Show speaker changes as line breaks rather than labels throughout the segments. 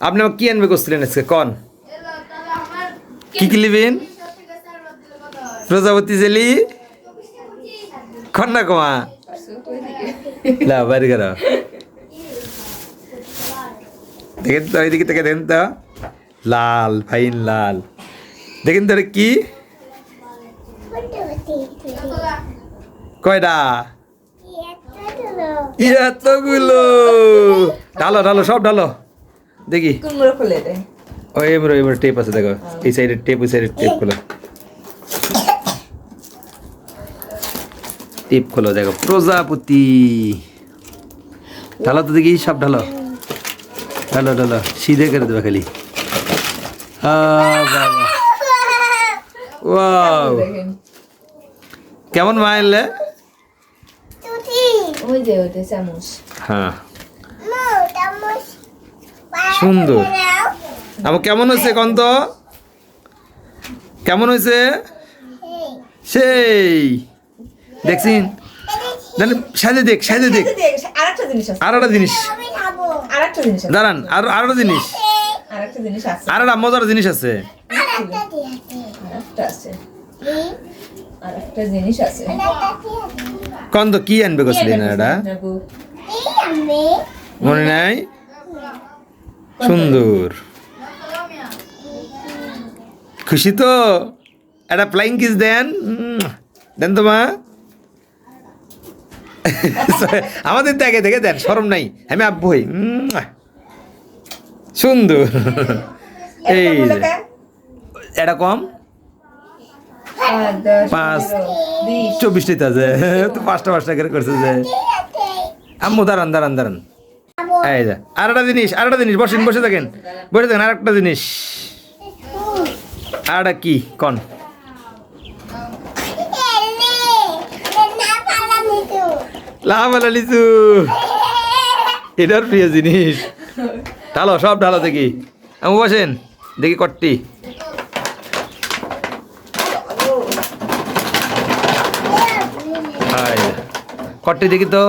আপনি আমাকে কি আনবে করছিলেন আজকে? কন। কি কি লিবেন প্রজাপতি জেলি? কন্যা কমা? লা বাড়ি করো দেখেন তো ওইদিকে থেকে দেখেন তো। লাল ফাইন লাল। দেখেন তো কি? কয়টা? এতগুলো। ঢালো ঢালো সব ঢালো। দেখি।
কোনগুলো খুলে দেয়
ওই এবার এবার টেপ আছে দেখো। এই সাইডে টেপ ওই সাইডে টেপ খোলো। টেপ খোলো দেখো। প্রজাপতি। ঢালো তো দেখি সব ঢালো। ঢালো ঢালো। সিধে করে দেবে খালি। ওয়াও। কেমন মাইলে
ওই যে ওইটা চামচ।
হ্যাঁ। সুন্দর। আমার কেমন হয়েছে কন তো কেমন হয়েছে? সেই। দেখছিন? সাজে দেখ সাজে দেখ।
আরেকটা জিনিস আছে।
আর একটা জিনিস।
আরেকটা জিনিস আছে।
দাঁড়ান আর আর একটা জিনিস।
আরেকটা জিনিস
আর একটা মজার জিনিস আছে।
আছে।
কি আনবে করছিলেন এটা? মনে নাই? সুন্দর। খুশি তো? একটা ফ্লাইং কিস দেন। দেন তো মা। আমাদের দেখে দেখে দেন সরম নাই। আমি আব্বু হই। সুন্দর। এই। এটা কম? পাঁচ চব্বিশটাই তো আছে তো পাঁচটা পাঁচটা করে করছে যে। আম্মু দাঁড়ান দাঁড়ান দাঁড়ান। এই আর একটা জিনিস আর একটা জিনিস, বসেন, বসে থাকেন। বসে থাকেন আর একটা জিনিস। আর একটা কি? কন? লাভ আলা লিচু। এটার প্রিয় জিনিস। ঢালো, সব ঢালো দেখি। আমি বসেন। দেখি কট্টি। কট্টি দেখি তো।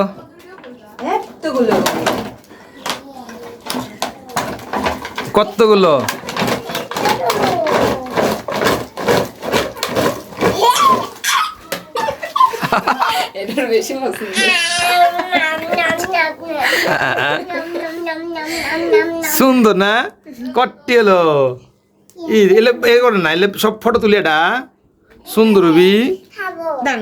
কতগুলো? সুন্দর না? কট্টি ই এলে এ করে না এলে সব ফটো তুলে এটা সুন্দর হবি
দান।